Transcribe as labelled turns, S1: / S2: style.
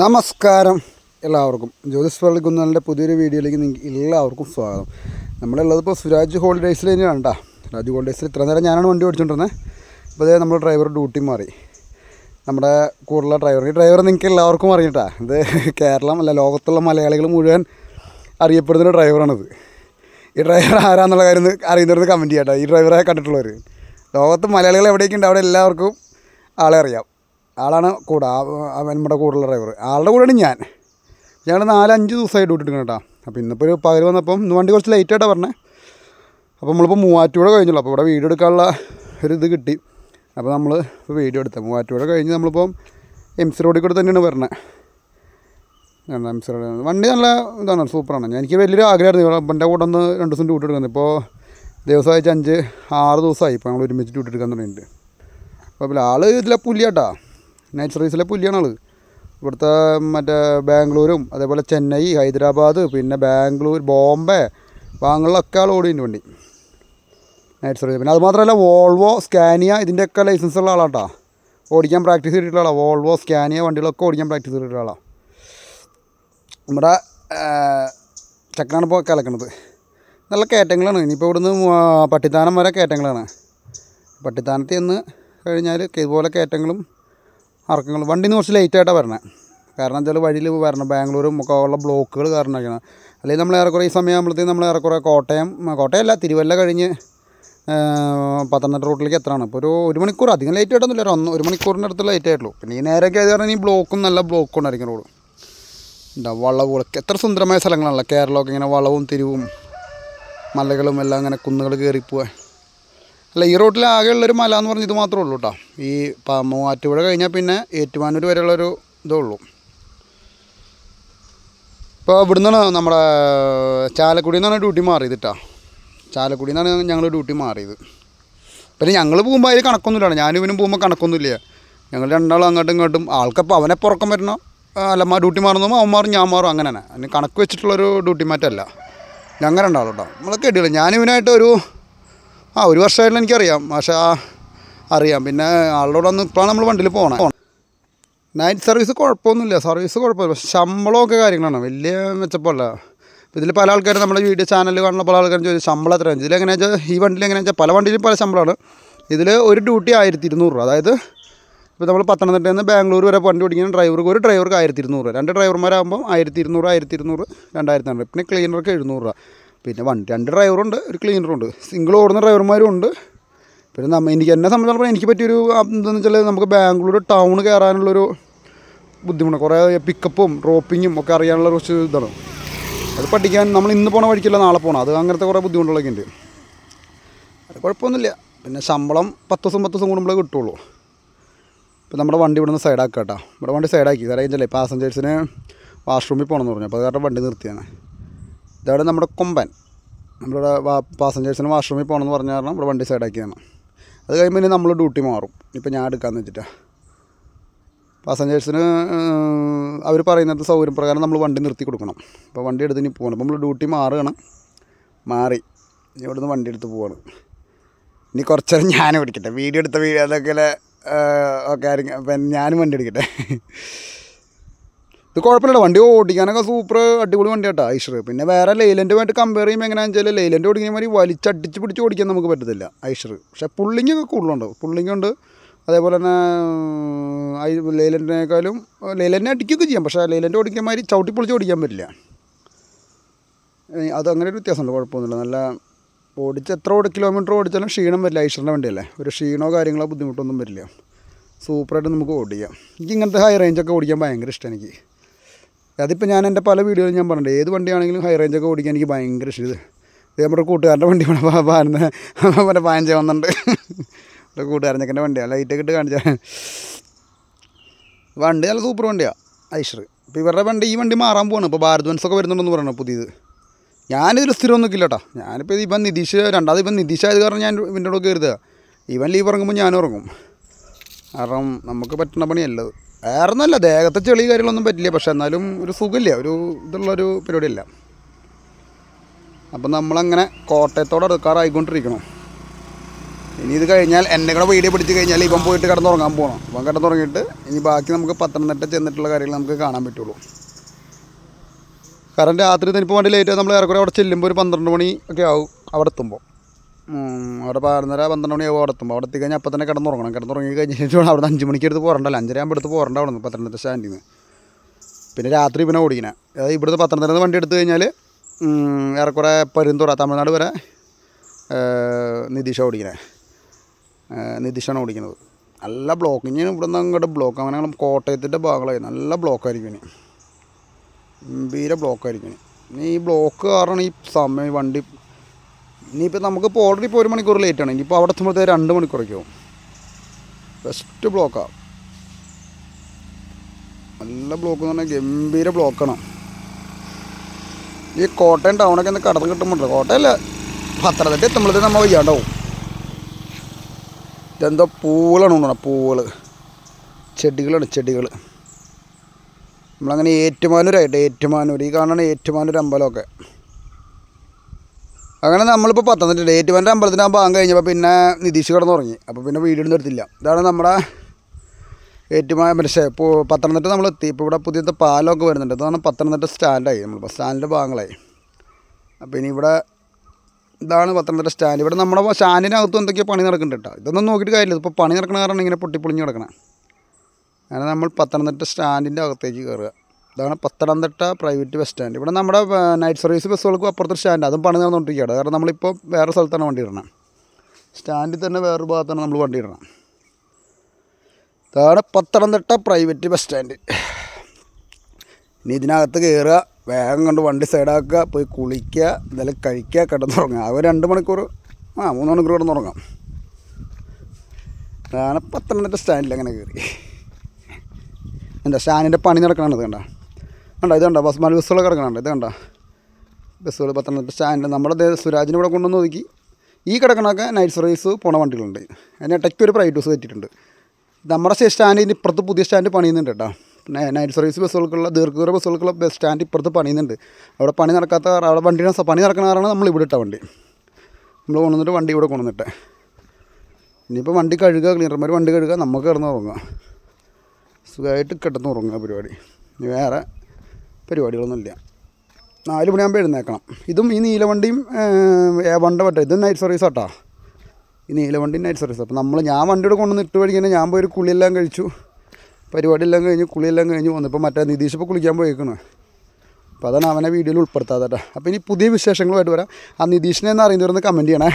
S1: നമസ്കാരം എല്ലാവർക്കും. ജ്യോതിസ് പള്ളിക്കുന്നലിന്റെ പുതിയൊരു വീഡിയോയിലേക്ക് നിങ്ങൾക്ക് എല്ലാവർക്കും സ്വാഗതം. നമ്മളുള്ളത് ഇപ്പോൾ സുരാജ് ഹോളിഡേയ്സിൽ തന്നെയാണ് കേട്ടോ സുരാജ് ഹോളിഡേയ്സിൽ ഇത്ര നേരം ഞാനാണ് വണ്ടി ഓടിച്ചുകൊണ്ടിരുന്നത് ഇപ്പോൾ അതേ നമ്മൾ ഡ്രൈവർ ഡ്യൂട്ടി മാറി. നമ്മുടെ കൂടുതലുള്ള ഡ്രൈവർ ഈ ഡ്രൈവർ നിങ്ങൾക്ക് എല്ലാവർക്കും അറിയട്ടാ. ഇത് കേരളം അല്ല ലോകത്തുള്ള മലയാളികൾ മുഴുവൻ അറിയപ്പെടുന്ന ഡ്രൈവറാണിത് ഈ ഡ്രൈവർ ആരാന്നുള്ള കാര്യം അറിയുന്നവർ കമന്റ് ചെയ്യട്ടോ. ഈ ഡ്രൈവറെ കണ്ടിട്ടുള്ളവർ ലോകത്ത് മലയാളികൾ എവിടെയൊക്കെ ഉണ്ട് അവിടെ എല്ലാവർക്കും ആളെ അറിയാം. ആളാണ് കൂടെ നമ്മുടെ കൂടെയുള്ള ഡ്രൈവർ ആളുടെ കൂടെയാണ് ഞാൻ. ഞങ്ങൾ നാലഞ്ച് ദിവസമായി ഡ്യൂട്ടി കേട്ടോ. അപ്പോൾ ഇന്നിപ്പോൾ ഒരു പകൽ വന്നപ്പം ഇന്ന് വണ്ടി കുറച്ച് ലേറ്റ് ആയിട്ടാണ് പറഞ്ഞത് അപ്പോൾ നമ്മളിപ്പോൾ മൂവാറ്റുപുഴ കഴിഞ്ഞുള്ളൂ അപ്പോൾ ഇവിടെ വീഡിയോ എടുക്കാനുള്ള ഒരു ഇത് കിട്ടി. അപ്പോൾ നമ്മൾ വീഡിയോ എടുത്തത് മൂവാറ്റുപുഴ കഴിഞ്ഞ് നമ്മളിപ്പം എം സി റോഡിൽ കൂടെ തന്നെയാണ് വരണത് എം സി റോഡ് വണ്ടി നല്ല ഇതാണ് സൂപ്പറാണ്. ഞാൻ- എനിക്ക് വലിയൊരു ആഗ്രഹമായിരുന്നു. എന്റെ കൂടെ ഒന്ന് രണ്ട് ദിവസം ഡ്യൂട്ടി എടുക്കുന്നത് ഇപ്പോൾ ദിവസം അഞ്ച് ആറ് ദിവസമായി ഇപ്പോൾ ഞങ്ങൾ ഒരുമിച്ച് ഡ്യൂട്ടി എടുക്കാൻ തുടങ്ങിയിട്ടുണ്ട് അപ്പോൾ ആൾ ഇതിലെ പുലിയാട്ടാ. നൈറ്റ് സർവീസിലെ പുലിയാണ് ആൾ ഇവിടുത്തെ മറ്റേ ബാംഗ്ലൂരും അതേപോലെ ചെന്നൈ ഹൈദരാബാദ് പിന്നെ ബാംഗ്ലൂർ ബോംബെ ബാംഗ്ലൂരിലൊക്കെ ആൾ ഓടിയുണ്ട് വണ്ടി. നൈറ്റ് സർവീസ് പിന്നെ അതുമാത്രമല്ല വോൾവോ സ്കാനിയ ഇതിന്റെയൊക്കെ ലൈസൻസ് ഉള്ള ആളാട്ടാ. ഓടിക്കാൻ പ്രാക്ടീസ് ചെയ്തിട്ടുള്ള ആളാണ് വോൾവോ സ്കാനിയ വണ്ടികളൊക്കെ ഓടിക്കാൻ പ്രാക്ടീസ് ചെയ്തിട്ടുള്ള ആളാണ് നമ്മുടെ ചക്കനാണ് ഇപ്പോൾ കലക്കണത്. നല്ല കയറ്റങ്ങളാണ്. ഇനിയിപ്പോൾ ഇവിടുന്ന് പട്ടിത്താനം വരെ കയറ്റങ്ങളാണ്. പട്ടിത്താനത്ത് ചെന്ന് കഴിഞ്ഞാൽ ഇതുപോലെ കയറ്റങ്ങളും ഇറക്കങ്ങളും വണ്ടി നിന്ന് കുറച്ച് ലേറ്റായിട്ടാണ് വരണേ. കാരണം വെച്ചാൽ വഴിയിൽ വരണം. ബാംഗ്ലൂരും ഒക്കെ ഉള്ള ബ്ലോക്കുകൾ കാരണമൊക്കെയാണ് അല്ലെങ്കിൽ നമ്മൾ ഏറെക്കുറെ ഈ സമയം ആകുമ്പോഴത്തേക്കും നമ്മൾ ഏറെക്കുറെ കോട്ടയം കോട്ടയമല്ല തിരുവല്ല കഴിഞ്ഞ് പത്തനംതിട്ട റൂട്ടിലേക്ക് എത്തണം ഇപ്പോൾ ഒരു ഒരു മണിക്കൂർ അധികം ലേറ്റ് ആയിട്ടൊന്നുമില്ല. ഒരു ഒന്ന് ഒരു മണിക്കൂറിന്റെ അടുത്ത് ലേറ്റ് ആയിട്ടുള്ളൂ. പിന്നെ ഈ നേരമൊക്കെ ആയത് കാരണം ഈ ബ്ലോക്കും നല്ല ബ്ലോക്കും ഉണ്ടായിരിക്കും റോഡ്. എന്താ വളവുകളൊക്കെ. എത്ര സുന്ദരമായ സ്ഥലങ്ങളാണല്ലോ. കേരളമൊക്കെ ഇങ്ങനെ വളവും തിരിവും മലകളും എല്ലാം അങ്ങനെ കുന്നുകൾ കയറിപ്പോവാൻ അല്ല ഈ റോട്ടിൽ ആകെയുള്ളൊരു മല എന്ന് പറഞ്ഞാൽ ഇത് മാത്രമേ ഉള്ളൂ കേട്ടോ ഈ മൂവാറ്റുപുഴ കഴിഞ്ഞാൽ പിന്നെ ഏറ്റുമാനൂർ വരെയുള്ളൊരു ഇതേ ഉള്ളൂ. ഇപ്പോൾ ഇവിടുന്നാണ് നമ്മുടെ ചാലക്കുടിയിൽ നിന്നാണ് ഡ്യൂട്ടി മാറിയത് കേട്ടോ ചാലക്കുടിയിൽ നിന്നാണ് ഞങ്ങൾ ഡ്യൂട്ടി മാറിയത്. പിന്നെ ഞങ്ങൾ പോകുമ്പോൾ അതിൽ കണക്കൊന്നുമില്ലാണ് ഞാനും ഇവനും പോകുമ്പോൾ കണക്കൊന്നുമില്ല. ഞങ്ങൾ രണ്ടാളും അങ്ങോട്ടും ഇങ്ങോട്ടും ആൾക്കപ്പോൾ അവനെ പുറക്കം വരണോ അല്ല ഡ്യൂട്ടി മാറുന്നു അവൻ മാറും ഞാൻ മാറും അങ്ങനെ തന്നെ കണക്ക് വെച്ചിട്ടുള്ളൊരു ഡ്യൂട്ടി മാറ്റമല്ല ഞങ്ങൾ രണ്ടാളും കേട്ടോ നമ്മളൊക്കെ ഇടില്ല ഞാനിവനായിട്ട് ഒരു ആ ഒരു വർഷമായിട്ട് എനിക്കറിയാം. പക്ഷേ ആ അറിയാം. പിന്നെ ആളോട് ഒന്ന് ഇപ്പോഴാണ് നമ്മൾ വണ്ടിയിൽ പോകണം നൈറ്റ് സർവീസ് കുഴപ്പമൊന്നുമില്ല. സർവീസ് കുഴപ്പമില്ല. പക്ഷെ ശമ്പളമൊക്കെ കാര്യങ്ങളാണ്. വലിയ മെച്ചപ്പമല്ല ഇതിൽ പല ആൾക്കാരും നമ്മുടെ വീഡിയോ ചാനൽ കാണുന്ന പല ആൾക്കാരും ചോദിച്ചു ശമ്പളം എത്രയാണ്? ഇതിൽ എങ്ങനെയാ ഈ വണ്ടിയിൽ എങ്ങനെയാ വെച്ചാൽ പല വണ്ടിയിലും പല ശമ്പളമാണ്. ഇതിൽ ഒരു ഡ്യൂട്ടി ആയിരത്തി ഇരുന്നൂറ് രൂപ. അതായത് ഇപ്പോൾ നമ്മൾ പത്തനംതിട്ടയിൽ നിന്ന് ബാംഗ്ലൂർ വരെ വണ്ടി ഓടിക്കുന്ന ഡ്രൈവർക്ക് ഒരു ഡ്രൈവർക്ക് ആയിരത്തി ഇരുന്നൂറ് രണ്ട് ഡ്രൈവർമാരാകുമ്പോൾ ആയിരത്തി ഇരുന്നൂറ് ആയിരത്തി ഇരുന്നൂറ് രണ്ടായിരത്തി പിന്നെ ക്ലീനർക്ക് എഴുന്നൂറ് രൂപ. പിന്നെ വണ്ടി രണ്ട് ഡ്രൈവറുണ്ട് ഒരു ക്ലീനറുണ്ട്. സിംഗിൾ ഓടുന്ന ഡ്രൈവർമാരും ഉണ്ട്. പിന്നെ നമ്മ എനിക്ക് എന്നെ സംബന്ധിച്ചിടത്തോളം എനിക്ക് പറ്റിയൊരു എന്താണെന്ന് വെച്ചാൽ നമുക്ക് ബാംഗ്ലൂർ ടൗൺ കയറാനുള്ളൊരു ബുദ്ധിമുട്ട് കുറേ പിക്കപ്പും ഡ്രോപ്പിങ്ങും ഒക്കെ അറിയാനുള്ള കുറച്ച് ഇതാണ്. അത് പഠിക്കാൻ നമ്മൾ ഇന്ന് പോണ വഴിക്കില്ല നാളെ പോകണം അത് അങ്ങനത്തെ കുറേ ബുദ്ധിമുട്ടുകളൊക്കെ ഉണ്ട്. അത് കുഴപ്പമൊന്നുമില്ല. പിന്നെ ശമ്പളം പത്ത് ദിവസം പത്ത് ദിവസം കൂടുമ്പോഴേ കിട്ടുള്ളൂ. ഇപ്പം നമ്മുടെ വണ്ടി ഇവിടെ നിന്ന് സൈഡാക്കുക കേട്ടോ ഇവിടെ വണ്ടി സൈഡാക്കി സാറേ വെച്ചാലേ പാസഞ്ചേഴ്സിന് വാഷ്റൂമിൽ പോകണമെന്ന് പറഞ്ഞു. അപ്പോൾ അത് കാരണം വണ്ടി നിർത്തിയാണ് ഇതവിടെ നമ്മുടെ കൊമ്പൻ. നമ്മളിവിടെ പാസഞ്ചേഴ്സിന് വാഷ്റൂമിൽ പോകണമെന്ന് പറഞ്ഞ കാരണം ഇവിടെ വണ്ടി സൈഡാക്കിയാണ് അത് കഴിയുമ്പോൾ ഇനി നമ്മൾ ഡ്യൂട്ടി മാറും. ഇപ്പം ഞാൻ എടുക്കാമെന്ന് വെച്ചിട്ടാണ് പാസഞ്ചേഴ്സിന് അവർ പറയുന്നത് സൗകര്യം പ്രകാരം നമ്മൾ വണ്ടി നിർത്തി കൊടുക്കണം. അപ്പോൾ വണ്ടി എടുത്ത് ഇനി പോകണം അപ്പോൾ നമ്മൾ ഡ്യൂട്ടി മാറുകയാണ്. മാറി. ഇവിടുന്ന് വണ്ടി എടുത്ത് പോവാണ്. ഇനി കുറച്ചേരം ഞാൻ ഓടിക്കട്ടെ വീഡിയോ എടുത്ത വീഡിയോ അതൊക്കെ ഒക്കെ ആയിരിക്കും. അപ്പം ഞാനും വണ്ടി എടുക്കട്ടെ. ഇത് കുഴപ്പമില്ല വണ്ടി ഓടിക്കാനൊക്കെ സൂപ്പർ അടിപൊളി വണ്ടി കേട്ടോ ഐഷർ. പിന്നെ വേറെ ലൈലന്റുമായിട്ട് കമ്പയർ ചെയ്യുമ്പോൾ എങ്ങനെയാണെന്ന് വെച്ചാൽ ലൈലന്റ് ഓടിക്കുന്ന മാതിരി വലിച്ചടിച്ച് പിടിച്ച് ഓടിക്കാൻ നമുക്ക് പറ്റത്തില്ല ഐഷർ. പക്ഷേ പുള്ളിങ് ഒക്കെ കൂടുതലുണ്ട് പുള്ളിങ് അതേപോലെ തന്നെ ഐ ലൈലന്റിനേക്കാളും ലൈലന്റിനെ അടിക്കുകയൊക്കെ ചെയ്യാം പക്ഷേ ലൈലന്റ് ഓടിക്കുന്ന മാതിരി ചവിട്ടി പൊളിച്ച് ഓടിക്കാൻ പറ്റില്ല. അത് അങ്ങനെ ഒരു വ്യത്യാസമുണ്ട് കുഴപ്പമൊന്നുമില്ല. നല്ല ഓടിച്ച് എത്ര ഓടി കിലോമീറ്റർ ഓടിച്ചാലും ക്ഷീണം വരില്ല ഐഷറിന്റെ വണ്ടിയല്ലേ. ഒരു ക്ഷീണോ കാര്യങ്ങളോ ബുദ്ധിമുട്ടൊന്നും വരില്ല. സൂപ്പറായിട്ട് നമുക്ക് ഓടിക്കാം. എനിക്ക് ഇങ്ങനത്തെ ഹൈ റേഞ്ചൊക്കെ ഓടിക്കാൻ ഭയങ്കര ഇഷ്ടമാണ് എനിക്ക്. അതിപ്പോൾ ഞാൻ എന്റെ പല വീഡിയോയിലും ഞാൻ പറഞ്ഞിട്ടുണ്ട്. ഏത് വണ്ടിയാണെങ്കിലും ഹൈ റേഞ്ചൊക്കെ ഓടിക്കാൻ എനിക്ക് ഭയങ്കര ഇഷ്ടം. ഇത് ഇത് നമ്മുടെ കൂട്ടുകാരന്റെ വണ്ടി പാരുന്ന മറ്റേ പാഞ്ച വന്നിട്ടുണ്ട്. എന്റെ കൂട്ടുകാരനൊക്കെ വണ്ടിയാണ് ലൈറ്റൊക്കെ ഇട്ട് കാണിച്ചാൽ വണ്ടി നല്ല സൂപ്പർ വണ്ടിയാണ് ഐഷർ. ഇപ്പോൾ ഇവരുടെ വണ്ടി ഈ വണ്ടി മാറാൻ പോവാണ്. ഇപ്പോൾ ഭാരത് വൻസൊക്കെ വരുന്നുണ്ടെന്ന് പറയണം പുതിയത്. ഞാനിതിൽ സ്ഥിരം ഒന്നും ഇല്ലട്ടോ കേട്ടോ. ഞാനിപ്പോൾ ഇപ്പം നിതീഷ് രണ്ടാമത് ഇപ്പം നിതീഷ് ആയത് കാരണം ഞാൻ ഇവന്റെ കൂടെ കയറുക ഇവൻ ലീവ് ഇറങ്ങുമ്പോൾ ഞാനും ഇറങ്ങും. കാരണം നമുക്ക് പറ്റുന്ന പണിയല്ലത് വേറെ ഒന്നുമല്ല ദേഹത്തെ ചെളി കാര്യങ്ങളൊന്നും പറ്റില്ല. പക്ഷെ എന്നാലും ഒരു സുഖമില്ല. ഒരു ഇതുള്ളൊരു പരിപാടിയല്ല. അപ്പം നമ്മളങ്ങനെ കോട്ടയത്തോടെ എടുക്കാറായിക്കൊണ്ടിരിക്കണം ഇനി ഇത് കഴിഞ്ഞാൽ എന്നെ കൂടെ വീഡിയോ പിടിച്ച് കഴിഞ്ഞാൽ ഇവൻ പോയിട്ട് കിടന്നുറങ്ങാൻ പോകണം ഇവൻ കിടന്നുറങ്ങിയിട്ട് ഇനി ബാക്കി നമുക്ക് പത്തനംതിട്ട ചെന്നിട്ടുള്ള കാര്യങ്ങൾ നമുക്ക് കാണാൻ പറ്റുള്ളൂ. കാരണം രാത്രി തനിപ്പോൾ വണ്ടി ലേറ്റ് നമ്മൾ ഏറെക്കുറെ അവിടെ ചെല്ലുമ്പോൾ ഒരു പന്ത്രണ്ട് മണി ഒക്കെ ആവും അവിടെ എത്തുമ്പോൾ അവിടെ പതിനൊന്നര പന്ത്രണ്ട് മണിയാവും അവിടെ എത്തുമ്പോൾ അവിടെ എത്തിക്കഴിഞ്ഞാൽ അപ്പം തന്നെ കിടന്നുറങ്ങണം. കിടന്നുറങ്ങി കഴിഞ്ഞിട്ട് വേണം അവിടെ അഞ്ച് മണിക്ക് എടുത്ത് പോരണ്ടല്ലോ. അഞ്ചര ആകുമ്പോൾ എടുത്ത് പോരണ്ട അവിടെ നിന്ന് പത്തനംതിട്ട സ്റ്റാൻഡിൽ നിന്ന് പിന്നെ രാത്രി പിന്നെ ഓടിക്കണം. അതായത് ഇവിടുത്തെ പത്തനംതിട്ട വണ്ടി എടുത്തു കഴിഞ്ഞാൽ ഏറെക്കുറെ പരുന്തുറ തമിഴ്നാട് വരെ നിതീഷ ഓടിക്കണേ. നിതീഷാണ് ഓടിക്കുന്നത്. നല്ല ബ്ലോക്ക് ഇനി ഇവിടെ നിന്ന് അങ്ങോട്ട് ബ്ലോക്ക്. അങ്ങനെ കോട്ടയത്തിന്റെ ഭാഗങ്ങളായി. നല്ല ബ്ലോക്കായിരിക്കും ഇനി. ഗംഭീര ബ്ലോക്കായിരിക്കും ഇനി ഈ ബ്ലോക്ക് കാരണം ഈ സമയം വണ്ടി ഇനിയിപ്പോൾ നമുക്കിപ്പോൾ ഓൾറെഡി ഇപ്പോൾ ഒരു മണിക്കൂർ ലേറ്റാണ് ഇനിയിപ്പോൾ അവിടെ എത്തുമ്പോഴത്തേ രണ്ട് മണിക്കൂറൊക്കെ ആവും. ബെസ്റ്റ് ബ്ലോക്കാണ് നല്ല ബ്ലോക്ക് എന്ന് പറഞ്ഞാൽ ഗംഭീര ബ്ലോക്കാണ് ഈ കോട്ടയം ടൗണൊക്കെ ഒന്ന് കടന്ന് കിട്ടുമ്പോണ്ടല്ലോ. കോട്ടയല്ല പത്തനംതിട്ട എത്തുമ്പോഴത്തേക്ക് നമ്മൾ വയ്യാണ്ടാവും. ഇതെന്തോ പൂളാണ് തോന്നണം പൂവുകൾ ചെടികളാണ് ചെടികൾ നമ്മളങ്ങനെ ഏറ്റുമാനൂരായിട്ട് ഏറ്റുമാനൂർ. ഈ കാണുന്ന ഏറ്റുമാനൂർ അമ്പലമൊക്കെ അങ്ങനെ നമ്മളിപ്പോൾ പത്തനംതിട്ട ഡേറ്റ് അമ്പലത്തിന് ആ ഭാഗം കഴിഞ്ഞപ്പോൾ പിന്നെ നിതീഷ് കിടന്നുറങ്ങി. അപ്പോൾ പിന്നെ വീഡിയോ എടുത്തില്ല. ഇതാണ് നമ്മുടെ ഏറ്റുമായ പക്ഷേ ഇപ്പോൾ പത്തനംതിട്ട നമ്മൾ എത്തി ഇപ്പോൾ ഇവിടെ പുതിയത്തെ പാലമൊക്കെ വരുന്നുണ്ട്. അതാണ് പത്തനംതിട്ട സ്റ്റാൻഡായി നമ്മളിപ്പോൾ സ്റ്റാൻഡിന്റെ ഭാഗങ്ങളായി. അപ്പോൾ ഇനി ഇവിടെ ഇതാണ് പത്തനംതിട്ട സ്റ്റാൻഡ് ഇവിടെ നമ്മുടെ സ്റ്റാൻഡിനകത്തും എന്തൊക്കെയോ പണി നടക്കുന്നുണ്ട് കേട്ടോ. ഇതൊന്നും നോക്കിയിട്ട് കാര്യമില്ല. ഇപ്പോൾ പണി നടക്കണ കാരണം ഇങ്ങനെ പൊട്ടിപ്പൊളിഞ്ഞ് കിടക്കണം അങ്ങനെ നമ്മൾ പത്തനംതിട്ട സ്റ്റാൻഡിന്റെ അകത്തേക്ക് കയറുക ഇതാണ് പത്തനംതിട്ട പ്രൈവറ്റ് ബസ് സ്റ്റാൻഡ് ഇവിടെ നമ്മുടെ നൈറ്റ് സർവീസ് ബസ്സുകൾക്ക് അപ്പുറത്തെ സ്റ്റാൻഡ് അതും പണി നടന്നുകൊണ്ടിരിക്കുകയാണ്. കാരണം നമ്മളിപ്പോൾ വേറെ സ്ഥലത്താണ് വണ്ടി ഇടണം. സ്റ്റാൻഡിൽ തന്നെ വേറൊരു ഭാഗത്താണ് നമ്മൾ വണ്ടി ഇടണം. ഇതാണ് പത്തനംതിട്ട പ്രൈവറ്റ് ബസ് സ്റ്റാൻഡ് ഇനി ഇതിനകത്ത് കയറുക വേഗം കണ്ട് വണ്ടി സൈഡാക്കുക പോയി കുളിക്കുക ഇതെല്ലാം കഴിക്കുക കിടന്നുറങ്ങുക. അവർ രണ്ട് മണിക്കൂർ ആ മൂന്ന് മണിക്കൂർ കിടന്നുറങ്ങാം. അതാണ് പത്തനംതിട്ട സ്റ്റാൻഡിൽ അങ്ങനെ കയറി എന്താ സ്റ്റാൻഡിന്റെ പണി നടക്കണത് കണ്ട? കണ്ട ഇത് കണ്ടോ? ബസ് മല ബസ്സുകൾ കിടക്കണുണ്ട്. ഇത് കണ്ട? ബസ്സുകൾ പത്തനംതിട്ട സ്റ്റാൻഡിൽ നമ്മുടെ സുരാജിനെ ഇവിടെ കൊണ്ടുവന്ന് നോക്കി ഈ കിടക്കണൊക്കെ നൈറ്റ് സർവീസ് പോണ വണ്ടികളുണ്ട്. അതിന് ഇടയ്ക്ക് ഒരു പ്രൈവറ്റ് ബസ് കയറ്റിയിട്ടുണ്ട്. നമ്മുടെ സ്റ്റാൻഡിന്റെ ഇപ്പുറത്ത് പുതിയ സ്റ്റാൻഡ് പണിയുന്നുണ്ട് കേട്ടോ. നൈറ്റ് സർവീസ് ബസ്സുകൾക്കുള്ള ദീർഘദൂര ബസ്സുകൾക്കുള്ള ബസ് സ്റ്റാൻഡ് ഇപ്പുറത്ത് പണിയുന്നുണ്ട്. അവിടെ പണി നടക്കാത്ത അവിടെ വണ്ടിയുടെ പണി നടക്കുന്ന കാരണം നമ്മൾ ഇവിടെ ഇട്ട വണ്ടി. നമ്മൾ കൊണ്ടുവന്നിട്ട് വണ്ടി ഇവിടെ കൊണ്ടുവന്നിട്ട്. ഇനിയിപ്പോൾ വണ്ടി കഴുകുക ക്ലീനർമാർ വണ്ടി കഴുകുക നമുക്ക് കിടന്ന് ഉറങ്ങുക. സുഖമായിട്ട് കിടന്ന് ഉറങ്ങുക പരിപാടി. ഇനി വേറെ പരിപാടികളൊന്നുമില്ല. നാല് മണിയാകുമ്പോൾ എഴുന്നേക്കണം. ഇതും ഈ നീലവണ്ടിയും വണ്ട പറ്റ ഇതും നൈറ്റ് സർവീസ് ആട്ടോ? ഈ നീലവണ്ടി നൈറ്റ് സർവീസ് അപ്പോൾ നമ്മൾ ഞാൻ വണ്ടിയുടെ കൊണ്ടുവന്ന് ഇട്ട് വഴിക്കാൻ ഞാൻ പോയി ഒരു കുളിയെല്ലാം കഴിച്ചു. പരിപാടിയെല്ലാം കഴിഞ്ഞ് കുളിയെല്ലാം കഴിഞ്ഞ് വന്നു. ഇപ്പോൾ മറ്റേ നിതീഷ് ഇപ്പോൾ കുളിക്കാൻ പോയേക്കണ് അപ്പോൾ അതാണ് അവനെ വീഡിയോയിൽ ഉൾപ്പെടുത്താതെ കേട്ടോ. അപ്പോൾ ഇനി പുതിയ വിശേഷങ്ങളുമായിട്ട് വരാം. ആ നിതീഷിനെ എന്ന് അറിയുന്നവരൊന്ന് കമന്റ് ചെയ്യണേ.